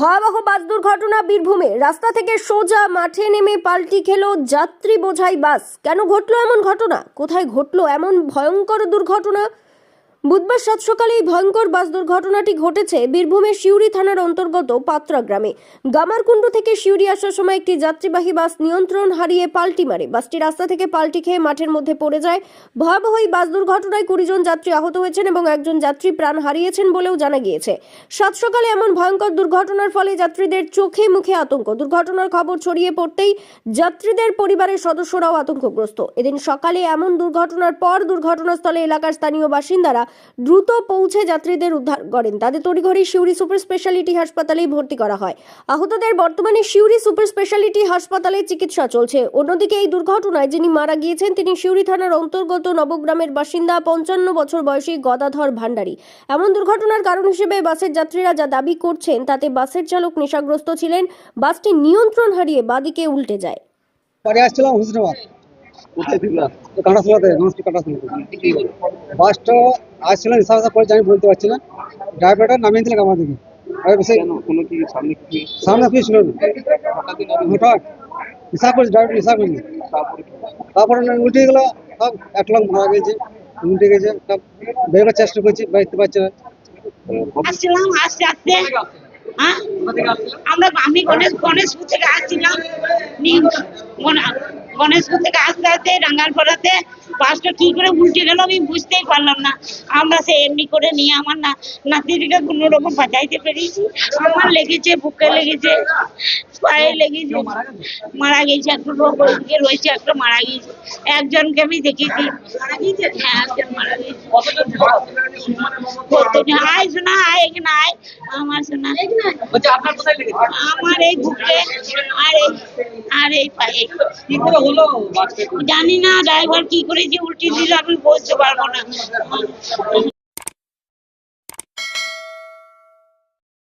ভয়াবহ বাস দুর্ঘটনা বীরভূমে। রাস্তা থেকে সোজা মাঠে নেমে পাল্টি খেলো যাত্রী বোঝাই বাস। কেন ঘটলো এমন ঘটনা? কোথায় ঘটলো এমন ভয়ঙ্কর দুর্ঘটনা? বুধবার সাত সকালে এই ভয়ঙ্কর বাস দুর্ঘটনাটি ঘটেছে বীরভূমের শিউরি থানার অন্তর্গত পাত্রা গ্রামে। গামারকুণ্ড থেকে শিউরি আসার সময় একটি যাত্রীবাহী বাস নিয়ন্ত্রণ হারিয়ে পাল্টি মারে। বাসটি রাস্তা থেকে পাল্টি খেয়ে মাঠের মধ্যে পড়ে যায়। ভয়াবহ এই বাস দুর্ঘটনায় কুড়ি জন যাত্রী আহত হয়েছেন এবং একজন যাত্রী প্রাণ হারিয়েছেন বলেও জানা গিয়েছে। সাত সকালে এমন ভয়ঙ্কর দুর্ঘটনার ফলে যাত্রীদের চোখে মুখে আতঙ্ক। দুর্ঘটনার খবর ছড়িয়ে পড়তেই যাত্রীদের পরিবারের সদস্যরাও আতঙ্কগ্রস্ত। এদিন সকালে এমন দুর্ঘটনার পর দুর্ঘটনাস্থলে এলাকার স্থানীয় বাসিন্দারা দ্রুত পৌঁছে যাত্রীদের উদ্ধার করেন। তাদের তড়িঘড়ি শিউরি সুপার স্পেশালিটি হাসপাতালেই ভর্তি করা হয়। আহতদের বর্তমানে শিউরি সুপার স্পেশালিটি হাসপাতালে চিকিৎসা চলছে। অন্যদিকে এই দুর্ঘটনায় যিনি মারা গিয়েছেন তিনি শিউরি থানার অন্তর্গত নবগ্রামের বাসিন্দা পঞ্চান্ন বছর বয়সী গদাধর ভান্ডারী এমন দুর্ঘটনার কারণ হিসেবে বাসের যাত্রীরা যা দাবি করছেন তাতে বাসের চালক নেশাগ্রস্ত ছিলেন। বাসটি নিয়ন্ত্রণ হারিয়ে বাদিকে উল্টে যায়। বাড়ি আসছিলাম হুসনাবাদ কোথায় ঢুকলা কাঁটাশোলাতে নমস্কার কাঁটাশোলাতে। বাসটা আসছিলাম হিসাব হিসাব করে আমি বলতে পারছি না। ড্রাইভারটা নামিয়ে দিলে আমার দিকে। সামনে কিছু ছিল? না হঠাৎ। হিসাব করছি ড্রাইভার হিসাব করছি তারপরে উল্টে গেলো সব এক লং মারা গেছে উল্টে গেছে সব বেরোবার চেষ্টা করছি বেরোতে পারছি না। আসছিলাম আস্তে আস্তে। হ্যাঁ? আমরা আমি গণেশ গণেশপুর থেকে আসছিলাম। গণেশপুর থেকে আস্তে আস্তে রাঙ্গালপাড়াতে বাসটা কি করে উল্টে গেল আমি বুঝতেই পারলাম না। আমরা সে এমনি করে নিয়ে আমার না নাতিটিকে কোনো রকম বাঁচাইতে পেরেছি। আমার লেগেছে বুকে লেগেছে পায়ে লেগেছে মারা গেছে একটা লোক ওইদিকে রয়েছে একটা মারা গেছে। একজনকে আমি দেখেছি। হ্যাঁ একজন মারা গেছে। আয় শোনা আয় এখানে আয়। আমার শোনা আমার এই বুকে আর এই আর এই পায়ে। জানি না ড্রাইভার কি করে যে উল্টে দিল আমি বলতে পারব না।